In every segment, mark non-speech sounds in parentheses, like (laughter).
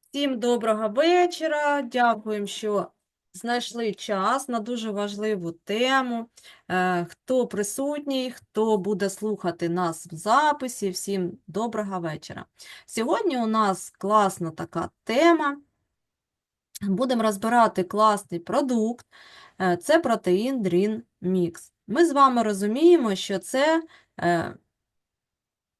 Всім доброго вечора. Дякуємо, що знайшли час на дуже важливу тему. Е, Хто присутній, хто буде слухати нас в записі, всім доброго вечора. Сьогодні у нас класна така тема. Будемо розбирати класний продукт. Е, Це протеїн Dream Mix. Ми з вами розуміємо, що це е,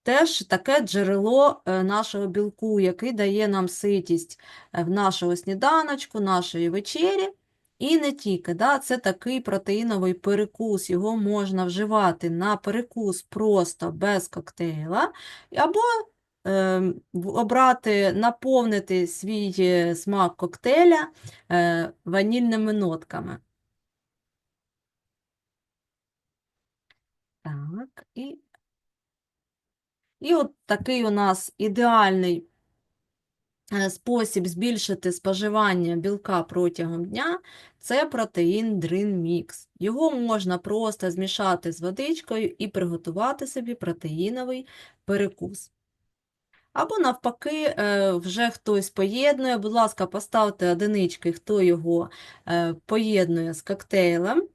теж таке джерело е, нашого білку, який дає нам ситість е, в нашого сніданочку, нашої вечері. І не тільки, да, це такий протеїновий перекус, його можна вживати на перекус просто без коктейла, або е, обрати, наповнити свій е, смак коктейля е, ванільними нотками. Так, і І от такий у нас ідеальний е, спосіб збільшити споживання білка протягом дня – це протеїн Dream Mix. Його можна просто змішати з водичкою і приготувати собі протеїновий перекус. Або навпаки, е, вже хтось поєднує, будь ласка, поставте одинички, хто його е, поєднує з коктейлем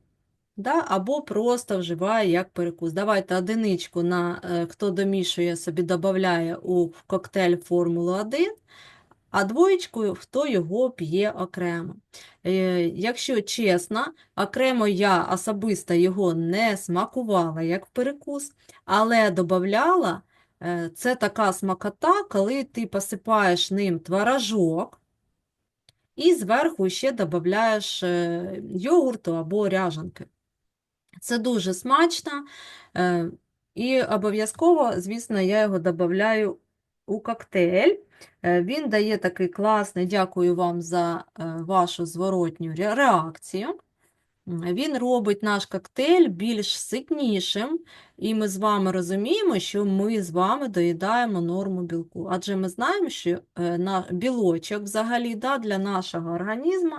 да, або просто вживає як перекус. Давайте одиничку на е, хто домішує собі, додає у коктейль Формулу 1, а двоєчку, хто його п'є окремо. Е, Якщо чесно, окремо я особисто його не смакувала як перекус, але додавала, е, це така смакота, коли ти посипаєш ним творожок, і зверху ще додаєш йогурту або ряжанки. Це дуже смачно, е, і обов'язково, звісно, я його додаю у коктейль. Е, Він дає такий класний, дякую вам за е, вашу зворотню реакцію. Він робить наш коктейль більш ситнішим, і ми з вами розуміємо, що ми з вами доїдаємо норму білку. Адже ми знаємо, що білочок взагалі да, для нашого організму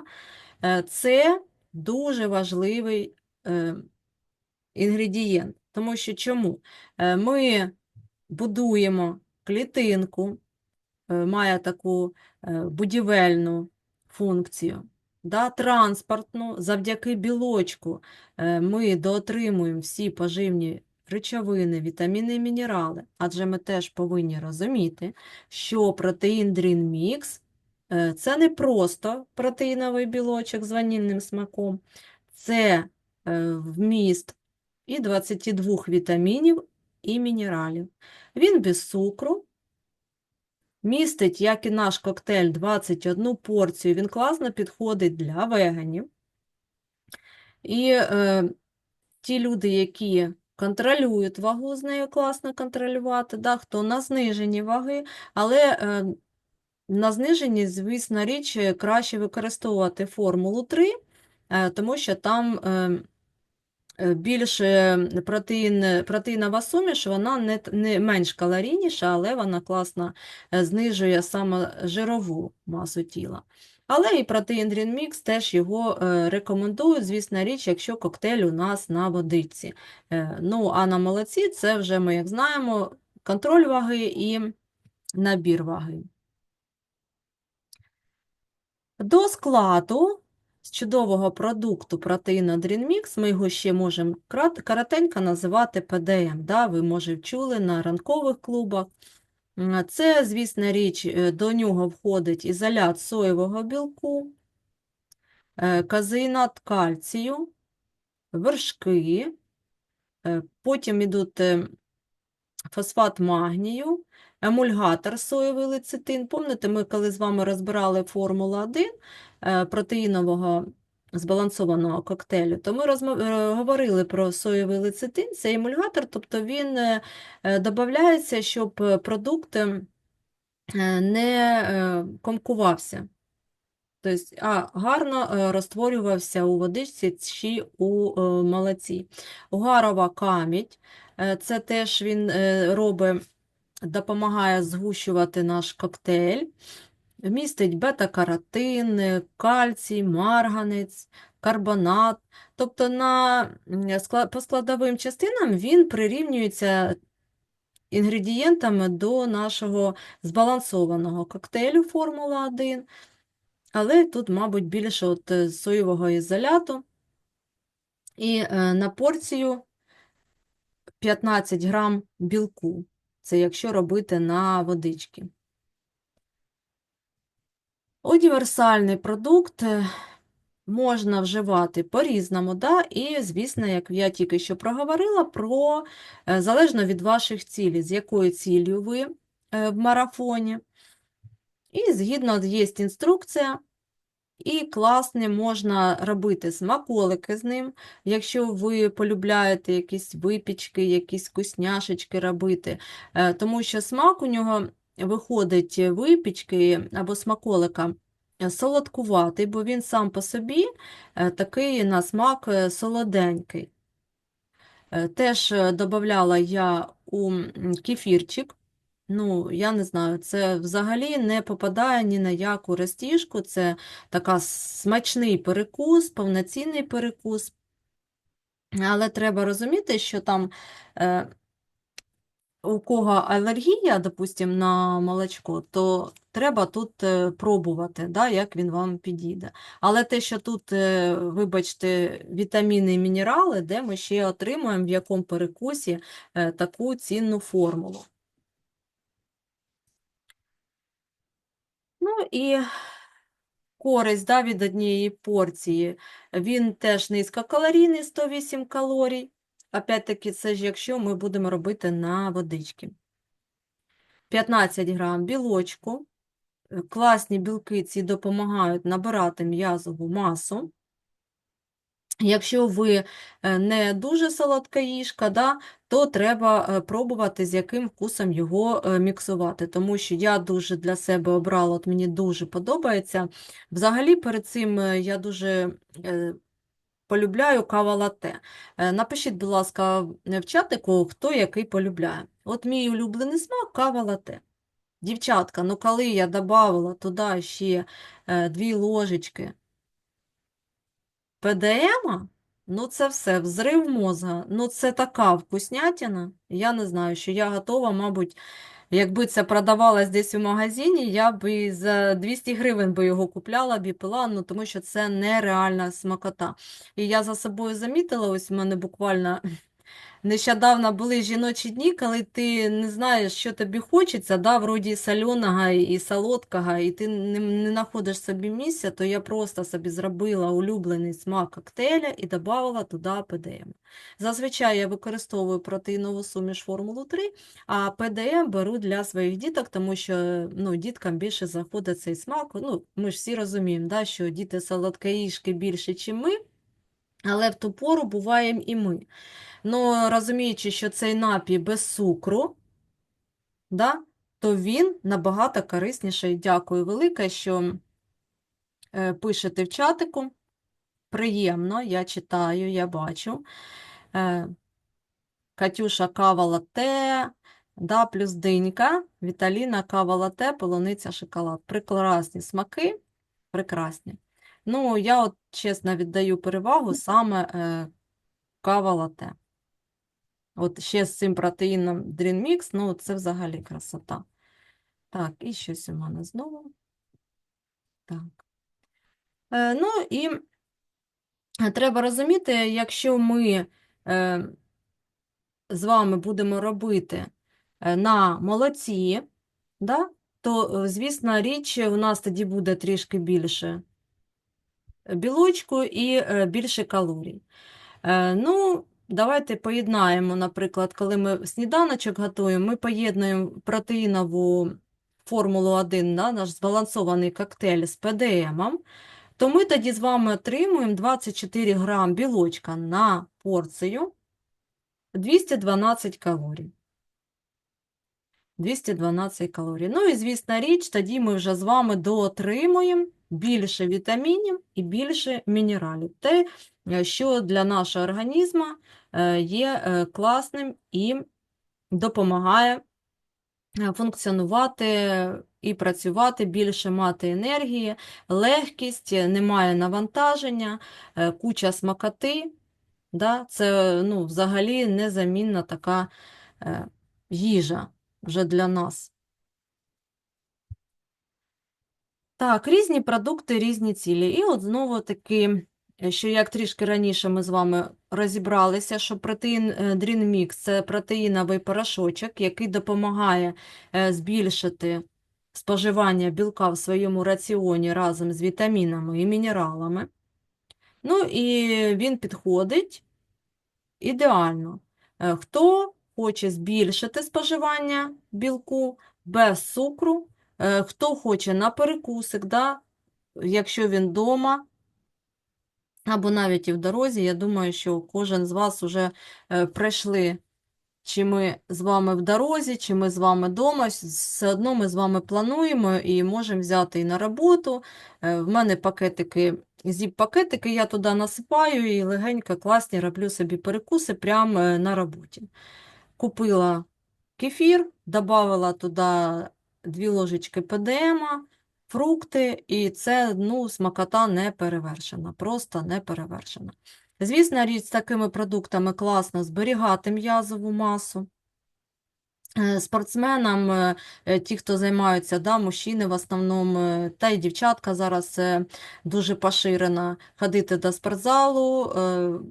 це дуже важливий інгредієнт. Тому що чому? Е, Ми будуємо клітинку, е, має таку е, будівельну функцію, да, транспортну, завдяки білочку ми доотримуємо всі поживні речовини, вітаміни і мінерали, адже ми теж повинні розуміти, що протеїн Mix е, – це не просто протеїновий білочок з ванільним смаком, це вміст і 22 вітамінів і мінералів. Він без цукру, містить, як і наш коктейль, 21 порцію. Він класно підходить для веганів. І е, ті люди, які контролюють вагу, з нею класно контролювати, да, хто на зниженні ваги, але е, на зниженні, звісно, річ, е, краще використовувати формулу 3, е, тому що там е, більше протеїн, протеїнова суміш, вона не, не менш калорійніша, але вона класно е, знижує саме жирову масу тіла. Але і протеїн Dream Mix теж його е, рекомендують, звісно річ, якщо коктейль у нас на водичці. Е, Ну, а на молоці це вже ми, як знаємо, контроль ваги і набір ваги. До складу з чудового продукту протеїна Dream Mix ми його ще можемо коротенько називати ПДМ. Да? Ви, може, чули на ранкових клубах. Це, звісно річ, е, до нього входить ізолят соєвого білку, е, казеїнат кальцію, вершки, е, потім йдуть фосфат магнію, емульгатор соєвий лецитин. Пам'ятаєте, ми коли з вами розбирали формулу 1 е, протеїнового збалансованого коктейлю, то ми розмов- е, говорили про соєвий лецитин, це емульгатор, тобто він е, додається, щоб продукт не комкувався. Тобто, а гарно розтворювався у водичці чи у молоці. Угарова камідь, це теж він робить, допомагає згущувати наш коктейль. Містить бета-каротин, кальцій, марганець, карбонат. Тобто на, по складовим частинам він прирівнюється інгредієнтами до нашого збалансованого коктейлю Формула 1. Але тут, мабуть, більше от е, соєвого ізоляту. І е, на порцію 15 грам білку. Це якщо робити на водички. Універсальний продукт е, можна вживати по-різному, да? і, звісно, як я тільки що проговорила, про е, залежно від ваших цілей, з якою ціллю ви е, в марафоні. І згідно є інструкція, і класне можна робити смаколики з ним, якщо ви полюбляєте якісь випічки, якісь вкусняшечки робити, Е, тому що смак у нього виходить випічки або смаколика е, солодкуватий, бо він сам по собі е, такий на смак е, солоденький. Е, Теж додавала я у кефірчик. Ну, я не знаю, це взагалі не попадає ні на яку розтіжку. Це така смачний перекус, повноцінний перекус. Але треба розуміти, що там е, у кого алергія, допустим, на молочко, то треба тут е, пробувати, да, як він вам підійде. Але те, що тут, е, вибачте, вітаміни і мінерали, де ми ще отримуємо в якому перекусі е, таку цінну формулу. Ну і користь да, від однієї порції. Він теж низькокалорійний, 108 калорій. Опять-таки, це ж якщо ми будемо робити на водички. 15 грам білочку. Класні білки ці допомагають набирати м'язову масу. Якщо ви е, не дуже солодка їжка, да, то треба е, пробувати, з яким вкусом його е, міксувати. Тому що я дуже для себе обрала, от мені дуже подобається. Взагалі, перед цим я дуже полюбляю кава латте. Е, Напишіть, будь ласка, в чатику, хто який полюбляє. От мій улюблений смак кава латте. Дівчатка, ну коли я додавала туди ще дві ложечки ПДМа, ну це все, взрив мозга, ну це така вкуснятина, я не знаю, що я готова, мабуть, якби це продавалось десь у магазині, я б і за 200 гривень би його купляла б і пила, ну тому що це нереальна смакота. І я за собою замітила, ось в мене буквально Нещодавно були жіночі дні, коли ти не знаєш, що тобі хочеться, да, вроді соленого і солодкого, і ти не, не знаходиш собі місця, то я просто собі зробила улюблений смак коктейля і додавала туди ПДМ. Зазвичай я використовую протеїнову суміш Формулу 3, а ПДМ беру для своїх діток, тому що ну, діткам більше заходить цей смак. Ну, Ми ж всі розуміємо, да, що діти солодкоїжки більше, ніж ми, але в ту пору буваємо і ми. Ну, розуміючи, що цей напій без цукру, да, то він набагато корисніший. Дякую велике, що е, пишете в чатику. Приємно, я читаю, я бачу. Е, Катюша кава латте, да, плюс динька, Віталіна кава латте, полуниця шоколад. Прекрасні смаки, прекрасні. Ну, я от чесно віддаю перевагу саме е, кава латте. От ще з цим протеїном Dream Mix, ну це взагалі красота. Так, і щось у мене знову. Так. Е, ну і треба розуміти, якщо ми е, з вами будемо робити е, на молоці, да, то, е, звісно, річ у нас тоді буде трішки більше білочку і е, більше калорій. Е, ну, Давайте поєднаємо, наприклад, коли ми сніданочок готуємо, ми поєднуємо протеїнову формулу 1, да, наш збалансований коктейль з ПДМом, то ми тоді з вами отримуємо 24 грам білочка на порцію, 212 калорій. 212 калорій. Ну і, звісна річ, тоді ми вже з вами доотримуємо більше вітамінів і більше мінералів. Те, е, що для нашого організму е, є е, класним і допомагає функціонувати і працювати, більше мати енергії, легкість, немає навантаження, куча смакоти. Да? Це ну, взагалі незамінна така їжа вже для нас. Так, різні продукти, різні цілі. І от знову таки, е, що як трішки раніше ми з вами розібралися, що протеїн е, Dream Mix – це протеїновий порошочок, який допомагає е, збільшити споживання білка в своєму раціоні разом з вітамінами і мінералами. Ну і він підходить ідеально. Е, Хто хоче збільшити споживання білку без цукру, е, хто хоче на перекусик, да, якщо він вдома, або навіть і в дорозі, я думаю, що кожен з вас вже е, пройшли, чи ми з вами в дорозі, чи ми з вами вдома, все одно ми з вами плануємо і можемо взяти і на роботу. Е, В мене пакетики, зіп-пакетики, я туди насипаю і легенько, класні, роблю собі перекуси прямо е, на роботі. Купила кефір, додавала туди дві ложечки ПДМа, фрукти, і це, ну, смакота не перевершена, просто не перевершена. Звісно, річ, з такими продуктами класно зберігати м'язову масу. Е, Спортсменам, е, е, ті, хто займаються, да, мужчини в основному, та й дівчатка зараз дуже поширено ходити до спортзалу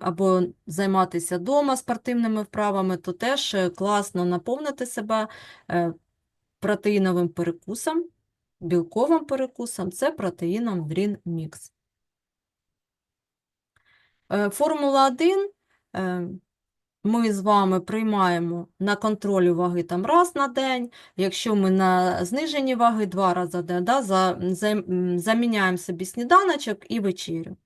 або займатися вдома спортивними вправами, то теж класно наповнити себе протеїновим перекусом, білковим перекусом, це протеїном Green Mix. Е, Формула 1 е, ми з вами приймаємо на контролі ваги там раз на день, якщо ми на зниженні ваги два рази на день, да, за, за, заміняємо собі сніданочок і вечерю.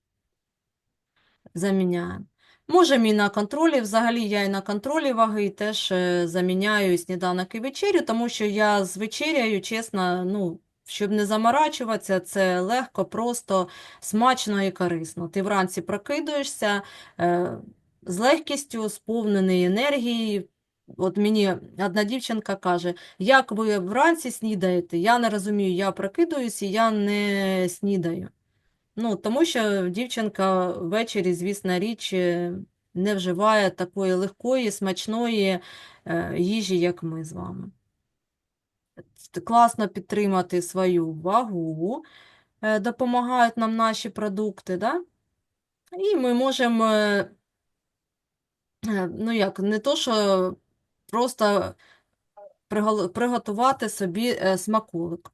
Заміняємо. Можемо і на контролі, взагалі я і на контролі ваги теж е, заміняю сніданок і вечерю, тому що я з вечеряю, чесно, ну, щоб не заморачуватися, це легко, просто, смачно і корисно. Ти вранці прокидуєшся е, з легкістю, сповнений енергії. От мені одна дівчинка каже, як ви вранці снідаєте? Я не розумію, я прокидуюсь і я не снідаю. Ну, тому що дівчинка ввечері, звісно, річ, е, не вживає такої легкої, смачної е, їжі, як ми з вами. Класно підтримати свою вагу, е, допомагають нам наші продукти, да? І ми можемо, ну як, не то, що просто приготувати собі смаколик.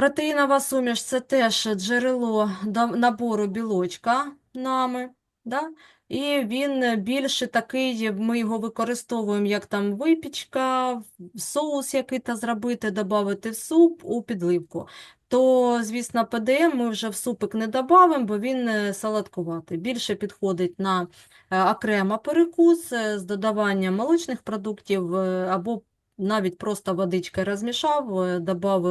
Протеїнова суміш це теж джерело набору білочка нами, да? І він більше такий, ми його використовуємо як там випічка, соус який-то зробити, додати в суп, у підливку. То, звісно, ПДМ ми вже в супик не додамо, бо він е, солодкуватий. Більше підходить на е, окремо перекус е, з додаванням молочних продуктів або навіть просто водичкою розмішав, е, додав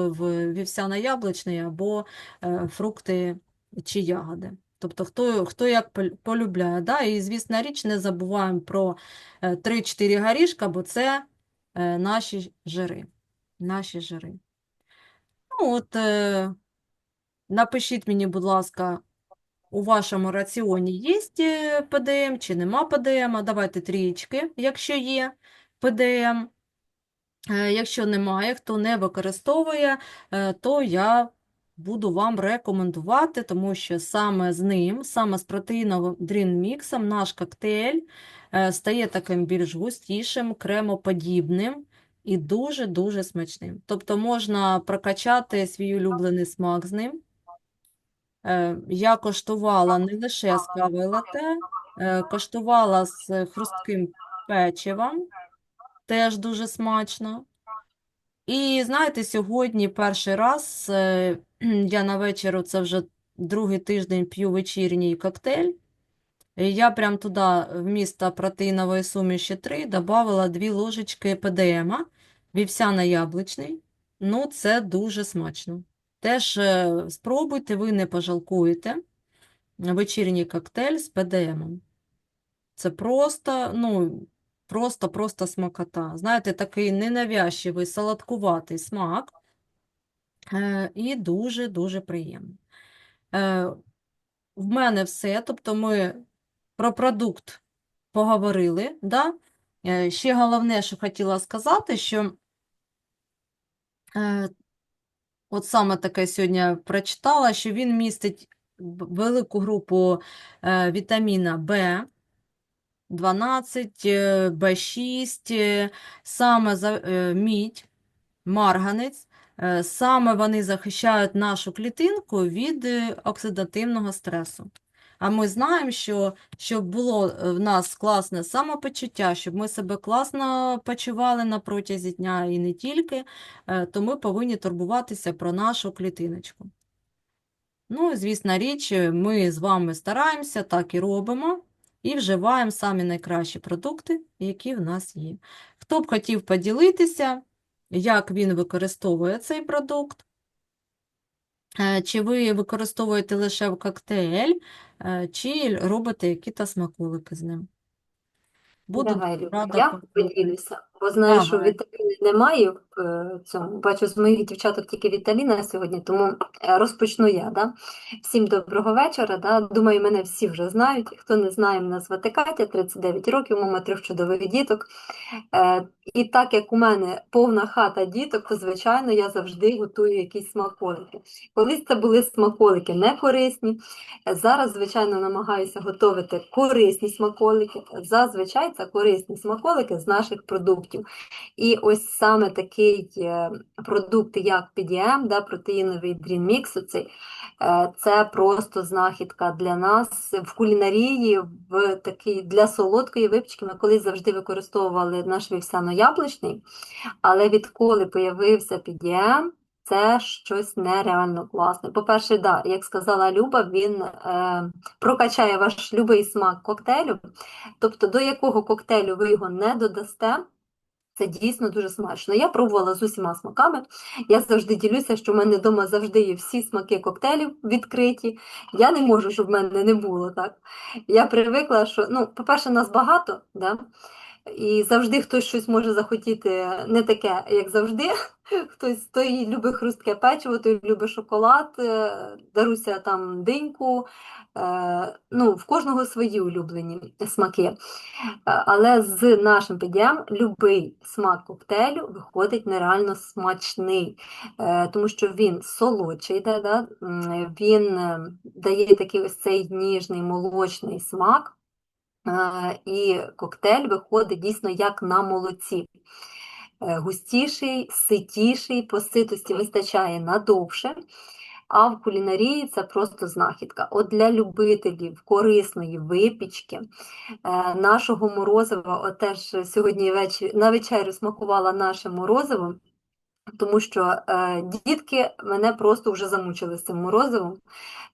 вівсяно-яблучний або е, фрукти чи ягоди. Тобто хто, хто як полюбляє. Да? І, звісно, річ, не забуваємо про е, 3-4 горішка, бо це е, наші жири. Наші жири. Ну, от, е, напишіть мені, будь ласка, у вашому раціоні є е, ПДМ чи нема ПДМ? Давайте трієчки, якщо є ПДМ. Е, Якщо немає, хто не використовує, е, то я буду вам рекомендувати, тому що саме з ним, саме з протеїновим дрін-міксом, наш коктейль е, стає таким більш густішим, кремоподібним і дуже-дуже смачним. Тобто можна прокачати свій улюблений смак з ним. Я коштувала не лише з кавою лате, коштувала з хрустким печивом, теж дуже смачно. І знаєте, сьогодні перший раз е, (clears throat) я на вечір, це вже другий тиждень п'ю вечірній коктейль. Я прям туди вмісто протеїнової суміші 3 додавала 2 ложечки ПДМа, вівсяно-яблучний. Ну, це дуже смачно. Теж е, спробуйте, ви не пожалкуєте. Вечірній коктейль з ПДМом. Це просто, ну, просто, просто смакота. Знаєте, такий ненавязчивий, солодкуватий смак. Е, і дуже-дуже приємно. Е, в мене все. Тобто ми про продукт поговорили, да? Е, Ще головне, що хотіла сказати, що от саме таке сьогодні прочитала, що він містить велику групу вітаміна В, 12, е, В6, е, саме за, е, мідь, марганець. Саме вони захищають нашу клітинку від оксидативного стресу. А ми знаємо, що щоб було в нас класне самопочуття, щоб ми себе класно почували на протязі дня і не тільки, то ми повинні турбуватися про нашу клітиночку. Ну, і, звісна річ, ми з вами стараємося, так і робимо, і вживаємо самі найкращі продукти, які в нас є. Хто б хотів поділитися, як він використовує цей продукт? Е, Чи ви використовуєте лише в коктейль, е, чи робите якісь смаколики з ним? Буду Давай, рада я поділюся, бо знаю, що Давай. вітаміни немає в е, цьому. Бачу, з моїх дівчаток тільки віталіна сьогодні, тому е, розпочну я. Да? Всім доброго вечора. Да? Думаю, мене всі вже знають. Хто не знає, мене звати Катя, 39 років, мама трьох чудових діток. Е, І так як у мене повна хата діток, то, звичайно, я завжди готую якісь смаколики. Колись це були смаколики не корисні. Е, Зараз, звичайно, намагаюся готувати корисні смаколики. Зазвичай це корисні смаколики з наших продуктів. І ось саме такий е, продукт, як PDM, да, протеїновий оцей, е, це просто знахідка для нас в кулінарії, в такий для солодкої випічки. Ми колись завжди використовували наш вівсяно-яблучний, але відколи появився PDM, це щось нереально класне. По-перше, да, як сказала Люба, він е, прокачає ваш любий смак коктейлю. Тобто, до якого коктейлю ви його не додасте, це дійсно дуже смачно. Я пробувала з усіма смаками. Я завжди ділюся, що в мене вдома завжди є всі смаки коктейлів відкриті. Я не можу, щоб в мене не було так. Я привикла, що, ну, по-перше, нас багато, да? І завжди хтось щось може захотіти не таке, як завжди. (laughs) Хтось той любить хрустке печиво, той любить шоколад, е, даруся там диньку. Е, Ну, в кожного свої улюблені смаки. Е, Але з нашим PDM любий смак коктейлю виходить нереально смачний, тому що він солодший, да, да? він дає такий ось цей ніжний молочний смак, і коктейль виходить дійсно як на молоці. Е, Густіший, ситіший, по ситості вистачає надовше. А в кулінарії це просто знахідка. От для любителів корисної випічки, е, нашого морозива, от теж сьогодні вечір, на вечерю смакувала наше морозиво, тому що е, дітки мене просто вже замучили з цим морозивом.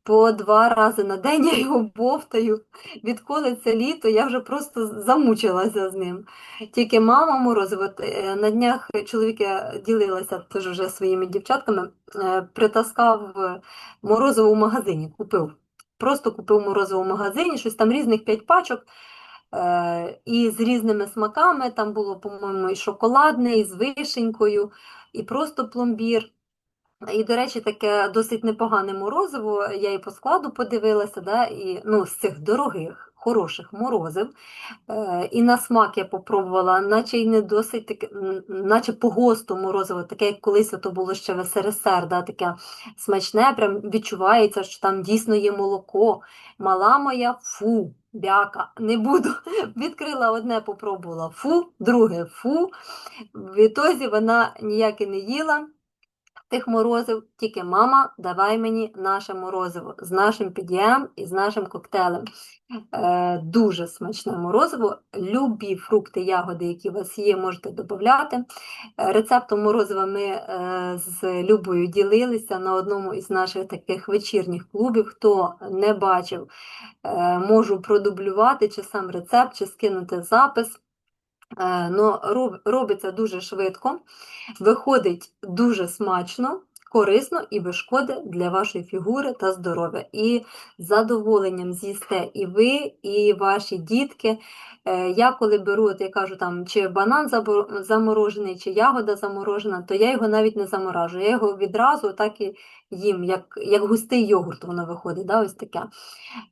По два рази на день я його бовтаю. Відколи це літо, я вже просто замучилася з ним. Тільки мама морозиво, е, на днях чоловік я ділилася теж вже своїми дівчатками, е, притаскав е, морозиво в магазині, купив. Просто купив морозиво в магазині, щось там різних п'ять пачок. Е, І з різними смаками, там було, по-моєму, і шоколадне, і з вишенькою, і просто пломбір. І, до речі, таке досить непогане морозиво, я і по складу подивилася, да, і, ну, з цих дорогих, хороших морозив. Е, і на смак я попробувала, наче й не досить таке, наче по госту морозиво, таке, як колись то було ще в СРСР, да, таке смачне, прям відчувається, що там дійсно є молоко. Мала моя, фу, бяка, не буду. (laughs) Відкрила одне, попробувала фу, друге фу. В ітозі вона ніяке не їла тих морозив, тільки мама, давай мені наше морозиво з нашим під'єм і з нашим коктейлем. Е, дуже смачне морозиво. Любі фрукти, ягоди, які у вас є, можете додати. Рецептом морозива ми е, з Любою ділилися на одному із наших таких вечірніх клубів. Хто не бачив, е, можу продублювати чи сам рецепт, чи скинути запис. Е, Но робиться дуже швидко, виходить дуже смачно, корисно і без шкоди для вашої фігури та здоров'я. І задоволенням з'їсте і ви, і ваші дітки. Е, Я коли беру, от я кажу, там, чи банан заморожений, чи ягода заморожена, то я його навіть не заморажую. Я його відразу так і їм, як, як густий йогурт воно виходить. Да, ось таке.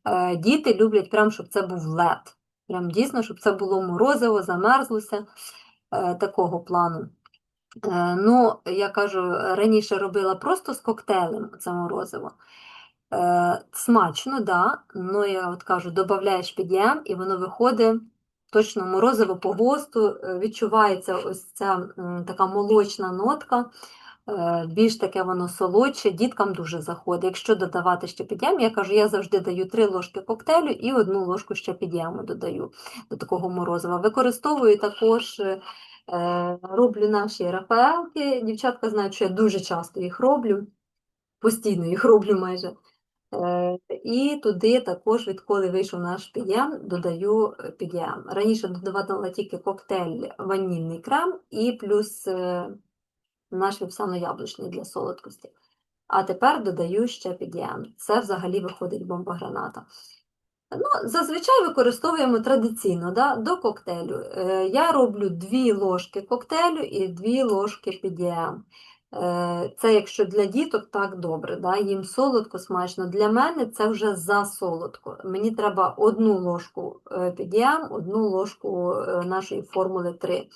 Е, Діти люблять прям, щоб це був лед. Прям дійсно, щоб це було морозиво, замерзлося, е, такого плану. Е, Ну, я кажу, раніше робила просто з коктейлем це морозиво. Е, Смачно, да, ну я от кажу, додаєш під'єм, і воно виходить точно морозиво по госту, відчувається ось ця така молочна нотка, більш таке воно солодше, діткам дуже заходить. Якщо додавати ще під'єм, я кажу, я завжди даю 3 ложки коктейлю і одну ложку ще під'єму додаю до такого морозива. Використовую також. е, Е, Роблю наші рафаелки. Дівчатка знають, що я дуже часто їх роблю, постійно їх роблю майже. Е, І туди також, відколи вийшов наш під'єм, додаю е, під'єм. Раніше додавала тільки коктейль ванільний крем і плюс е, наш вівсяно-яблучний для солодкості. А тепер додаю ще під'єм. Це взагалі виходить бомба граната. Ну, зазвичай використовуємо традиційно да, до коктейлю. Е, Я роблю 2 ложки коктейлю і 2 ложки підіем. Е, Це якщо для діток, так добре, да, їм солодко, смачно. Для мене це вже засолодко. Мені треба одну ложку е, підіем, одну ложку е, нашої формули 3.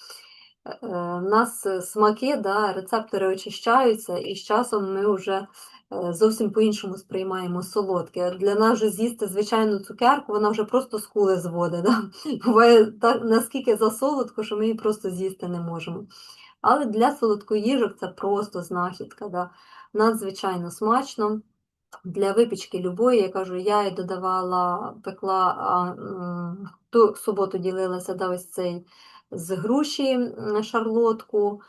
У нас е, смаки, да, рецептори очищаються, і з часом ми вже е, зовсім по-іншому сприймаємо солодке. Для нас же з'їсти звичайну цукерку, вона вже просто скули зводить. (laughs) Да? Буває так, наскільки засолодко, що ми її просто з'їсти не можемо. Але для солодкоїжок це просто знахідка. Да? Надзвичайно смачно. Для випічки любої, я кажу, я і додавала, пекла, а, ту суботу ділилася да, ось цей з груші шарлотку.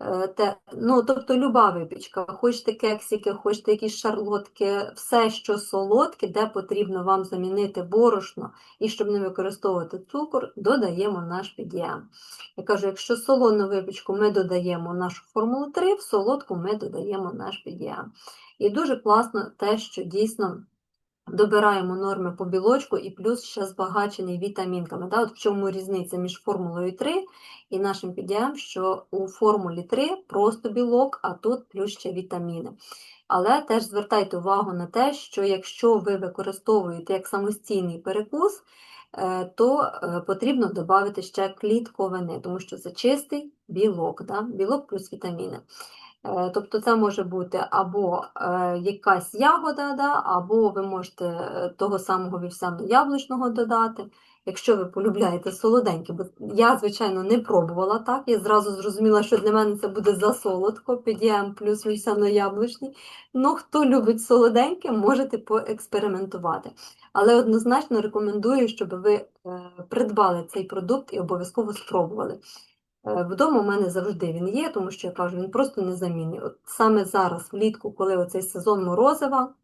Е, Те, ну, тобто люба випічка, хочете кексики, хочете якісь шарлотки, все, що солодке, де потрібно вам замінити борошно, і щоб не використовувати цукор, додаємо наш підієм. Я кажу, якщо солону випічку ми додаємо нашу формулу 3, в солодку ми додаємо наш підієм. І дуже класно те, що дійсно добираємо норми по білочку і плюс ще збагачений вітамінками. Да? От в чому різниця між формулою 3 і нашим підієм, що у формулі 3 просто білок, а тут плюс ще вітаміни. Але теж звертайте увагу на те, що якщо ви використовуєте як самостійний перекус, е, то е, потрібно додати ще клітковини, тому що це чистий білок, да? білок плюс вітаміни. Е, Тобто це може бути або е, якась ягода, да, або ви можете е, того самого вівсяно-яблучного додати, якщо ви полюбляєте солоденьке. Бо я, звичайно, не пробувала так. Я зразу зрозуміла, що для мене це буде засолодко, підієм плюс вівсяно-яблучний. Ну, хто любить солоденьке, можете поекспериментувати. Але однозначно рекомендую, щоб ви придбали цей продукт і обов'язково спробували. Е, Вдома у мене завжди він є, тому що я кажу, він просто незамінний. От саме зараз, влітку, коли оцей сезон морозива,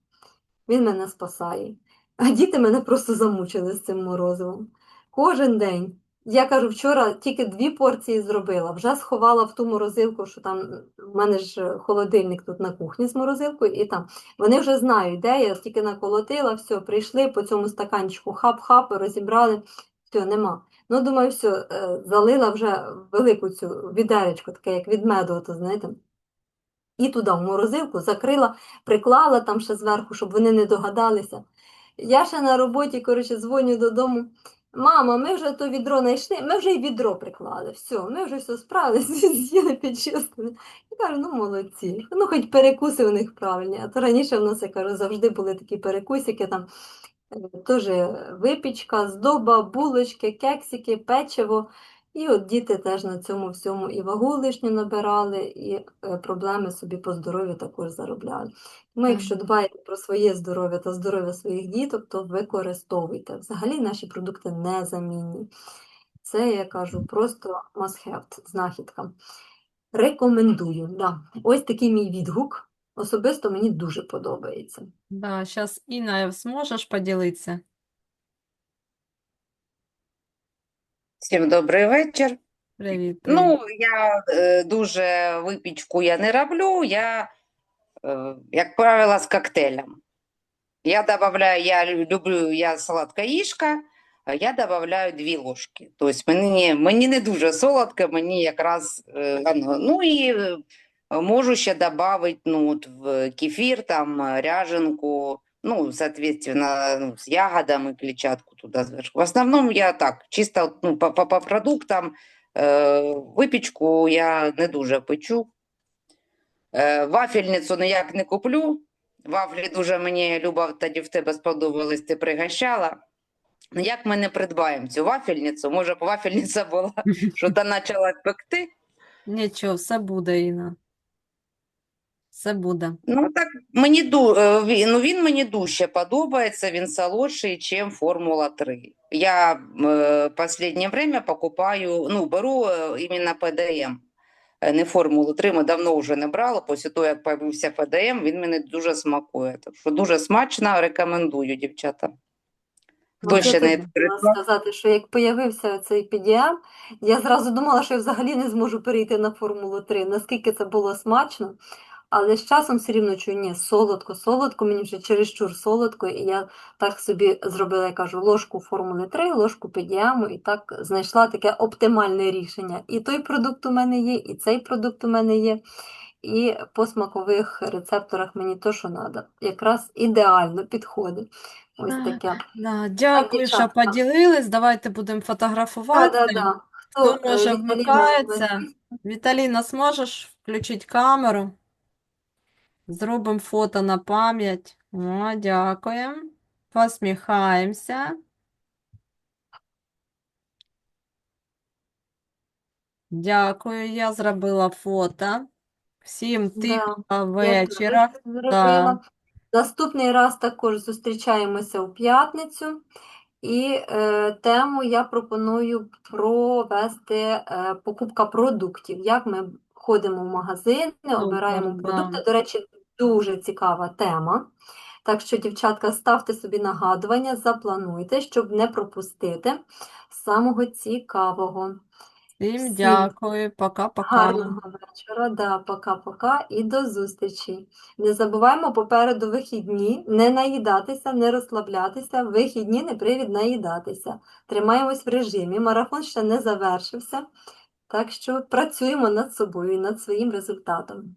він мене спасає. А діти мене просто замучили з цим морозивом. Кожен день. Я кажу, вчора тільки дві порції зробила, вже сховала в ту морозилку, що там в мене ж холодильник тут на кухні з морозилкою, і там вони вже знають, де я тільки наколотила, все, прийшли по цьому стаканчику, хап-хап, розібрали, все, нема. Ну, думаю, все, залила вже велику цю відеречку, таке як від меду, ото, знаєте. І туди в морозилку закрила, приклала там ще зверху, щоб вони не догадалися. Я ще на роботі, коротше, дзвоню додому. Мама, ми вже то відро знайшли, ми вже й відро приклали. Все, ми вже все справилися, (laughs) з'їли підчистили. Я кажу, ну молодці. Ну, хоч перекуси у них правильні. А то раніше в нас, я кажу, завжди були такі перекусики, там теж випічка, здоба, булочки, кексики, печиво. І от діти теж на цьому всьому і вагу лишню набирали, і е, проблеми собі по здоров'ю також заробляли. Так. якщо дбаєте про своє здоров'я та здоров'я своїх діток, то використовуйте. Взагалі наші продукти незамінні. Це, я кажу, просто must have, знахідка. Рекомендую. Да. Ось такий мій відгук. Особисто мені дуже подобається. Да, сейчас, Інна, зможеш поділитися? Всім добрий вечір. Привіт, привіт. Ну, я е, дуже випічку я не роблю, я, е, як правило, з коктейлем. Я добавляю, я люблю, я сладкоїжка, а я добавляю дві ложки. Тобто мені, мені не дуже солодке, мені якраз е. Ну і е, можу ще додати ну, от в кефір, там, ряженку, Ну, соответственно, ну, с ягодами клетчатку туда сверху. В основном я так, чисто ну, по, по, по продуктам, е, випічку я не дуже печу. Е, вафельницю ніяк не куплю. Вафлі дуже мені, Люба, тоді в тебе сподобались, ти пригощала. Ну, Як ми не придбаємо цю вафельницю? Може б вафельниця була, (laughs) що та почала пекти? Нічого, все буде, Інна. Все буде. Ну так мені ду, е, ну, він мені дужче подобається, він солодший, ніж Формула 3. Я е, останнє время покупаю, ну, беру е, іменно ПДМ, е, не Формулу 3, ми давно вже не брали, після того, як появився ПДМ, він мені дуже смакує. Так що дуже смачно, рекомендую, дівчата. Хто ще не відкрив? сказати, що як появився цей PDM, я зразу думала, що я взагалі не зможу перейти на Формулу 3, наскільки це було смачно. Але з часом все рівно чую, ні, солодко, солодко, мені вже чересчур солодко, і я так собі зробила, я кажу, ложку Формули 3, ложку PDM, і так знайшла таке оптимальне рішення. І той продукт у мене є, і цей продукт у мене є. І по смакових рецепторах мені то, що треба. Якраз ідеально підходить. Ось таке. Да, дякую, що поділились. Давайте будемо Да, да, да. Хто е, може вмикається? Віталіна, зможеш включити камеру? Зробимо фото на пам'ять. О, дякуємо. Посміхаємося. Дякую, я зробила фото. Всім Да, тихого я вечора. зробила. Наступний раз також зустрічаємося у п'ятницю. І е, тему я пропоную провести е, покупка продуктів. Як ми ходимо в магазини, обираємо продукти. До речі, дуже цікава тема. Так що, дівчатка, ставте собі нагадування, заплануйте, щоб не пропустити самого цікавого. Всім дякую. Пока-пока. Гарного вечора, да, пока-пока і до зустрічі. Не забуваємо попереду вихідні, не наїдатися, не розслаблятися. Вихідні не привід наїдатися. Тримаємось в режимі. Марафон ще не завершився, так що працюємо над собою і над своїм результатом.